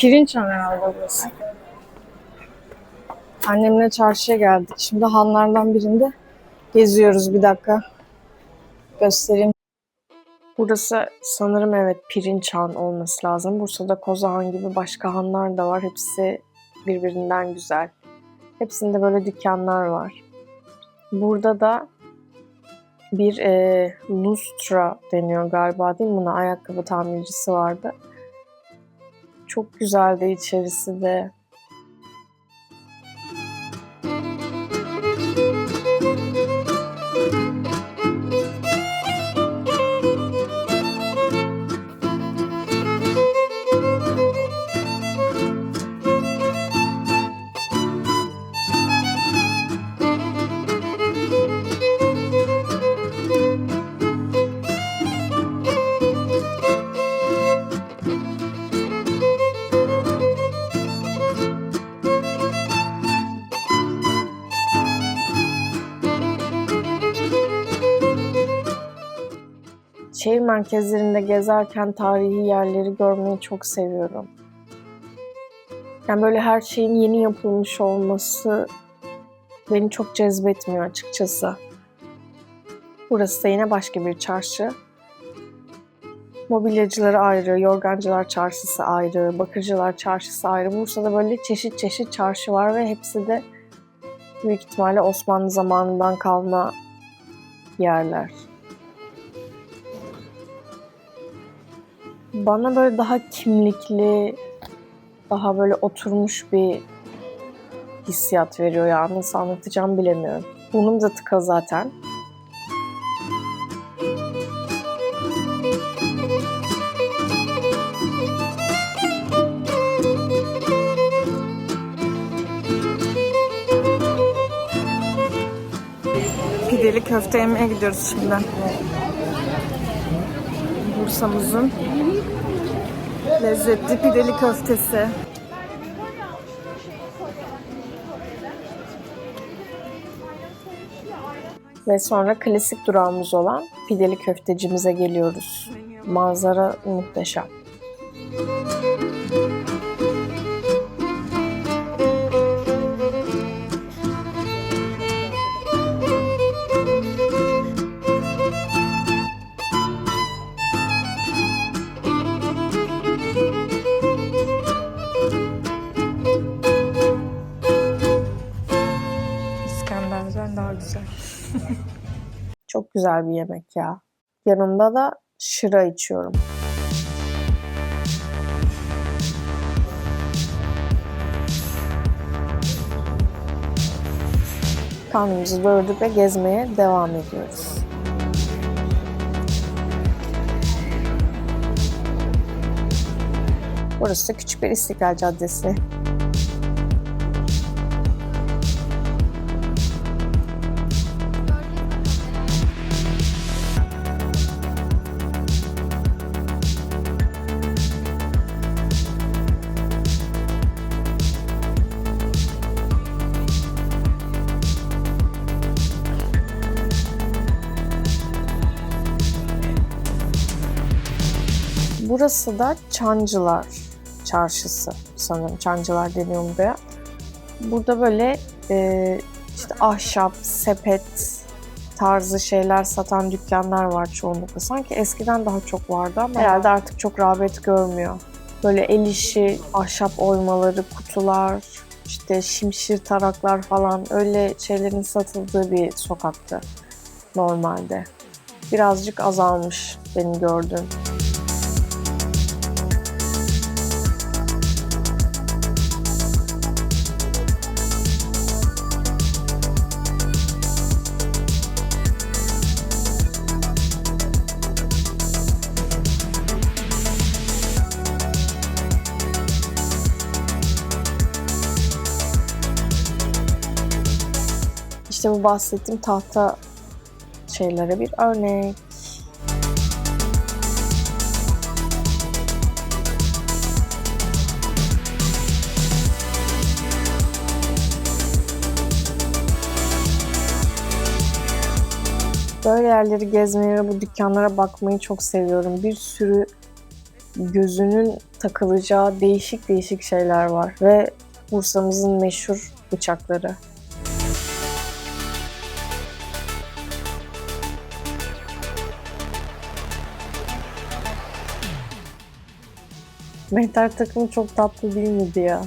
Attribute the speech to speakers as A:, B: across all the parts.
A: Pirinçhan herhalde burası. Annemle çarşıya geldik. Şimdi hanlardan birinde geziyoruz bir dakika. Göstereyim. Burası sanırım evet Pirinçhan olması lazım. Bursa'da Kozahan gibi başka hanlar da var. Hepsi birbirinden güzel. Hepsinde böyle dükkanlar var. Burada da bir e, Lustra deniyor galiba değil mi? Buna ayakkabı tamircisi vardı. Çok güzeldi içerisi de. Şehir merkezlerinde gezerken tarihi yerleri görmeyi çok seviyorum. Yani böyle her şeyin yeni yapılmış olması beni çok cezbetmiyor açıkçası. Burası da yine başka bir çarşı. Mobilyacıları ayrı, yorgancılar çarşısı ayrı, bakırcılar çarşısı ayrı. Bursa'da böyle çeşit çeşit çarşı var ve hepsi de büyük ihtimalle Osmanlı zamanından kalma yerler. Bana böyle daha kimlikli, daha böyle oturmuş bir hissiyat veriyor ya. Nasıl anlatacağım bilemiyorum. Burnum da tıka zaten. Pideli köfte yemeye gidiyoruz şimdi. Bursa'mızın lezzetli pideli köftesi. Ve sonra klasik durağımız olan pideli köftecimize geliyoruz. Manzara muhteşem. Güzel bir yemek ya. Yanında da şıra içiyorum. Karnımızı doyurduk ve gezmeye devam ediyoruz. Burası küçük bir İstiklal Caddesi. Burası da Çancılar Çarşısı sanırım. Çancılar deniyor buraya. Burada böyle e, işte ahşap, sepet tarzı şeyler satan dükkanlar var çoğunlukla. Sanki eskiden daha çok vardı ama herhalde artık çok rağbet görmüyor. Böyle el işi, ahşap oymaları, kutular, işte şimşir taraklar falan öyle şeylerin satıldığı bir sokaktı normalde. Birazcık azalmış benim gördüğüm. İşte bu bahsettiğim tahta şeylere bir örnek. Böyle yerleri gezmeyi bu dükkanlara bakmayı çok seviyorum. Bir sürü gözünün takılacağı değişik değişik şeyler var ve Bursa'mızın meşhur bıçakları. Mehter takımı çok tatlı değil miydi ya?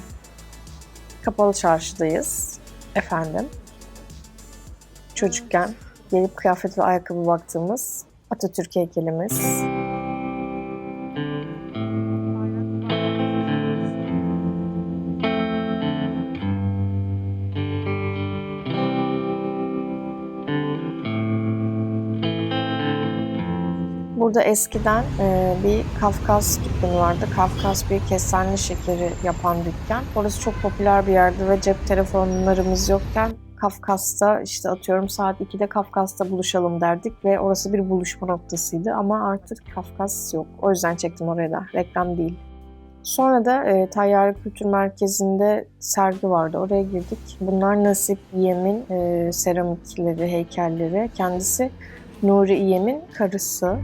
A: Kapalı çarşıdayız. Efendim. Çocukken gelip kıyafet ve ayakkabı baktığımız Atatürk heykelimiz. Burada eskiden e, bir Kafkas dükkanı vardı. Kafkas bir kestane şekeri yapan dükkan. Orası çok popüler bir yerdi ve cep telefonlarımız yokken Kafkas'ta işte atıyorum saat 2'de Kafkas'ta buluşalım derdik ve orası bir buluşma noktasıydı ama artık Kafkas yok. O yüzden çektim oraya da. Reklam değil. Sonra da e, Tayyare Kültür Merkezi'nde sergi vardı. Oraya girdik. Bunlar Nasip Yem'in e, seramikleri, heykelleri. Kendisi Nuri İyem'in karısı.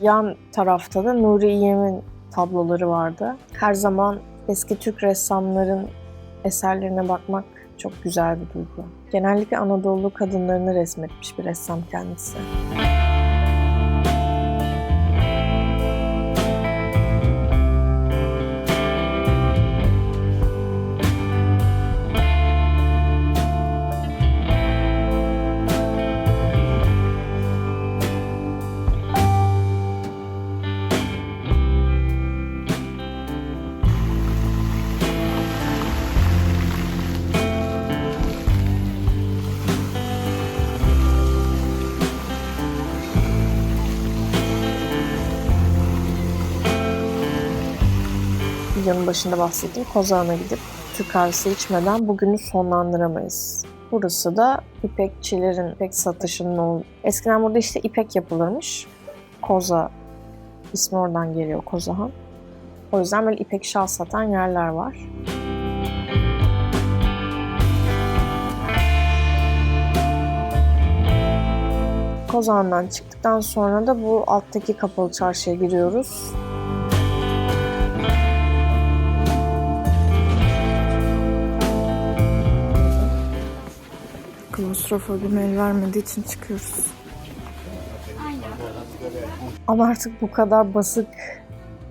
A: Yan tarafta da Nuri İyem'in tabloları vardı. Her zaman eski Türk ressamların eserlerine bakmak çok güzel bir duygu. Genellikle Anadolu kadınlarını resmetmiş bir ressam kendisi. Videonun başında bahsettiğim Kozağan'a gidip Türk kahvesi içmeden bugünü sonlandıramayız. Burası da ipekçilerin, ipek satışının olduğu. Eskiden burada işte ipek yapılırmış. Koza ismi oradan geliyor Kozahan. O yüzden böyle ipek şal satan yerler var. Kozağan'dan çıktıktan sonra da bu alttaki kapalı çarşıya giriyoruz. Klostrofobim el vermediği için çıkıyoruz. Ama artık bu kadar basık,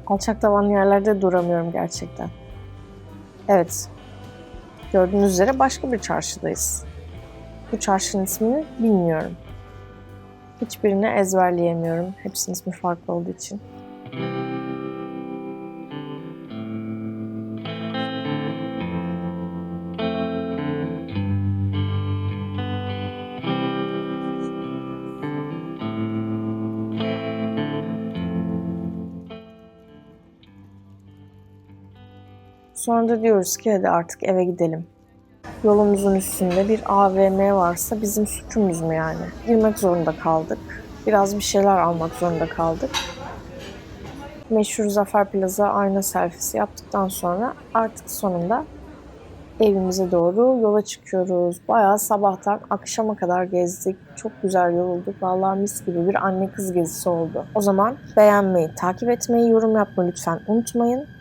A: alçak tavanlı yerlerde duramıyorum gerçekten. Evet, gördüğünüz üzere başka bir çarşıdayız. Bu çarşının ismini bilmiyorum. Hiçbirini ezberleyemiyorum. Hepsinin ismi farklı olduğu için. Sonra da diyoruz ki hadi artık eve gidelim. Yolumuzun üstünde bir AVM varsa bizim suçumuz mu yani? Girmek zorunda kaldık. Biraz bir şeyler almak zorunda kaldık. Meşhur Zafer Plaza ayna selfisi yaptıktan sonra artık sonunda evimize doğru yola çıkıyoruz. Bayağı sabahtan akşama kadar gezdik. Çok güzel yorulduk. Vallahi mis gibi bir anne kız gezisi oldu. O zaman beğenmeyi, takip etmeyi, yorum yapmayı lütfen unutmayın.